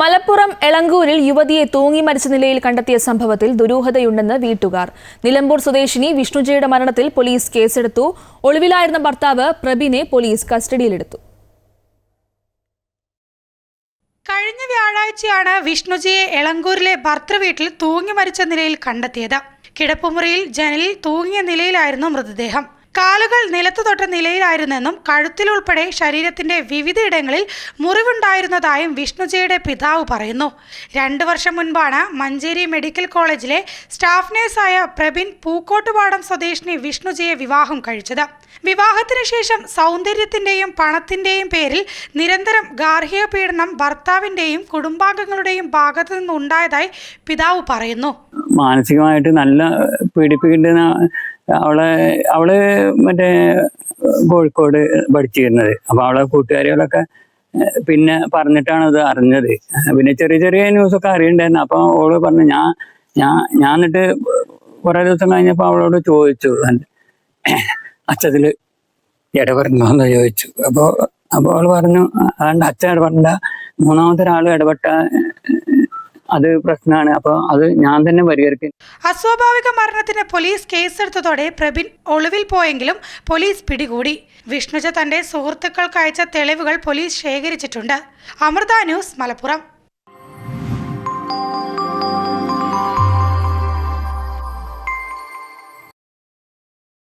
മലപ്പുറം എളങ്കൂരിൽ യുവതിയെ തൂങ്ങി മരിച്ച നിലയിൽ കണ്ടെത്തിയ സംഭവത്തിൽ ദുരൂഹതയുണ്ടെന്ന് വീട്ടുകാർ. നിലമ്പൂർ സ്വദേശിനി വിഷ്ണുജയുടെ മരണത്തിൽ പോലീസ് കേസെടുത്തു. ഒളിവിലായിരുന്ന ഭർത്താവ് പ്രബിനെ പോലീസ് കസ്റ്റഡിയിലെടുത്തു. കഴിഞ്ഞ വ്യാഴാഴ്ചയാണ് വിഷ്ണുജിയെ എളങ്കൂരിലെ ഭർത്തൃവീട്ടിൽ തൂങ്ങി മരിച്ച നിലയിൽ കണ്ടെത്തിയത്. കിടപ്പുമുറിയിൽ ജനലിൽ തൂങ്ങിയ നിലയിലായിരുന്നു മൃതദേഹം. കാലുകൾ നിലത്തു തൊട്ട നിലയിലായിരുന്നെന്നും കഴുത്തിലുൾപ്പെടെ ശരീരത്തിന്റെ വിവിധയിടങ്ങളിൽ മുറിവുണ്ടായിരുന്നതായും വിഷ്ണുജയുടെ പിതാവ് പറയുന്നു. രണ്ടു വർഷം മുൻപാണ് മഞ്ചേരി മെഡിക്കൽ കോളേജിലെ സ്റ്റാഫ് നേഴ്സായ പ്രബിൻ പൂക്കോട്ടുപാടം സ്വദേശിനി വിഷ്ണുജയെ വിവാഹം കഴിച്ചത്. വിവാഹത്തിന് ശേഷം സൗന്ദര്യത്തിന്റെയും പണത്തിന്റെയും പേരിൽ നിരന്തരം ഗാർഹിക പീഡനം ഭർത്താവിന്റെയും കുടുംബാംഗങ്ങളുടെയും ഭാഗത്തു നിന്നുണ്ടായതായി പിതാവ് പറയുന്നു. മാനസികമായിട്ട് നല്ല പീഡിപ്പിക്കേണ്ട അവളെ അവൾ മറ്റേ കോഴിക്കോട് പഠിച്ചിരുന്നത്. അപ്പൊ അവളെ കൂട്ടുകാരികളൊക്കെ പിന്നെ പറഞ്ഞിട്ടാണ് അത് അറിഞ്ഞത്. പിന്നെ ചെറിയ ചെറിയ ന്യൂസൊക്കെ അറിയണ്ടായിരുന്നു. അപ്പൊ അവൾ പറഞ്ഞു ഞാൻ ഞാൻ ഞാൻ എന്നിട്ട് കുറെ ദിവസം കഴിഞ്ഞപ്പോ അവളോട് ചോദിച്ചു. അച്ഛത്തിൽ ഇടപെടണോ എന്ന് ചോദിച്ചു. അപ്പോ അപ്പോൾ അവൾ പറഞ്ഞു അതുകൊണ്ട് അച്ഛൻ ഇടപെടണ്ട. മൂന്നാമത്തെ ഒരാൾ ഇടപെട്ട അത് പ്രശ്നമാണ് അപ്പൊ അത് ഞാൻ തന്നെ പരിഹരിക്കും. അസ്വാഭാവിക മരണത്തിന് പോലീസ് കേസെടുത്തതോടെ പ്രബിൻ ഒളിവിൽ പോയെങ്കിലും പോലീസ് പിടികൂടി. വിഷ്ണുജ തന്റെ സുഹൃത്തുക്കൾക്ക് അയച്ച തെളിവുകൾ പോലീസ് ശേഖരിച്ചിട്ടുണ്ട്. അമൃത ന്യൂസ് മലപ്പുറം.